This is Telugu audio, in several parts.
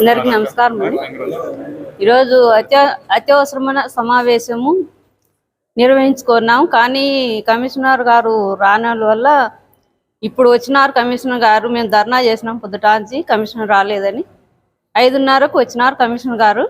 అందరికీ నమస్కారం అండి. ఈరోజు అత్య అత్యవసరమైన సమావేశము నిర్వహించుకున్నాం. కానీ కమిషనర్ గారు రాని వల్ల ఇప్పుడు వచ్చినారు కమిషనర్ గారు. మేము ధర్నా చేసినాం పొద్దుటాంచి. కమిషనర్ రాలేదని. ఐదున్నరకు వచ్చినారు కమిషనర్ గారు.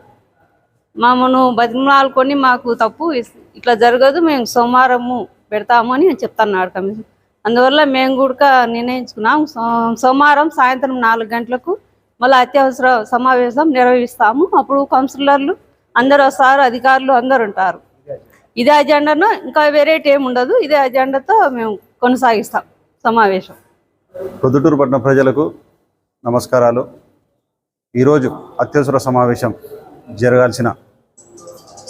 మమ్మను బతిమలాడుకొని మాకు తప్పు ఇట్లా జరగదు. మేము సోమవారము పెడతాము అని చెప్తున్నాడు కమిషన్ అందువల్ల మేము కూడా నిర్ణయించుకున్నాం. సో- సోమవారం సాయంత్రం నాలుగు గంటలకు మళ్ళీ అత్యవసర సమావేశం నిర్వహిస్తాము. అప్పుడు కౌన్సిలర్లు అందరు వస్తారు అధికారులు అందరు ఉంటారు. ఇదే అజెండాను ఇంకా వెరైటీ ఏమి ఉండదు. ఇదే అజెండాతో మేము కొనసాగిస్తాం సమావేశం. పొద్దుటూరు పట్టణ ప్రజలకు నమస్కారాలు. ఈరోజు అత్యవసర సమావేశం జరగాల్సిన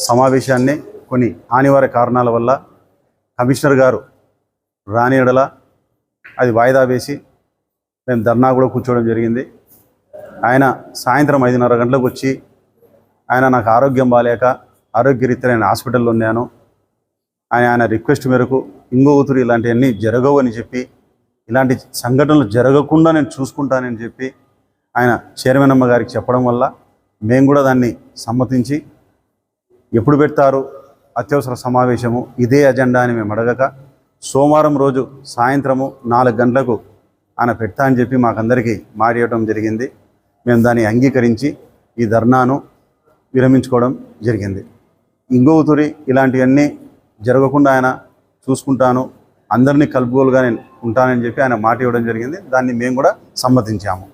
సమావేశాన్ని కొన్ని అనివార్య కారణాల వల్ల కమిషనర్ గారు రాని ఎడల అది వాయిదా వేసి మేము ధర్నా కూడా కూర్చోవడం జరిగింది. ఆయన సాయంత్రం ఐదున్నర గంటలకు వచ్చి ఆయన నాకు ఆరోగ్యం బాగాలేక ఆరోగ్యరీత్యా నేను హాస్పిటల్లో ఉన్నాను. ఆయన ఆయన రిక్వెస్ట్ మేరకు ఇంగో ఊతురు ఇలాంటివన్నీ జరగవు అని చెప్పి ఇలాంటి సంఘటనలు జరగకుండా నేను చూసుకుంటానని చెప్పి ఆయన చైర్మన్ అమ్మ గారికి చెప్పడం వల్ల మేము కూడా దాన్ని సమ్మతించి ఎప్పుడు పెడతారు అత్యవసర సమావేశము ఇదే అజెండా అని మేము అడగక సోమవారం రోజు సాయంత్రము నాలుగు గంటలకు ఆయన పెడతా అని చెప్పి మాకందరికీ మాట్లాడటం జరిగింది. మేము దాన్ని అంగీకరించి ఈ ధర్నాను విరమించుకోవడం జరిగింది. ఇంగోతురి ఇలాంటివన్నీ జరగకుండా ఆయన చూసుకుంటాను అందరినీ కలుపుగోలుగానే నేను ఉంటానని చెప్పి ఆయన మాట ఇవ్వడం జరిగింది. దాన్ని మేము కూడా సమ్మతించాము.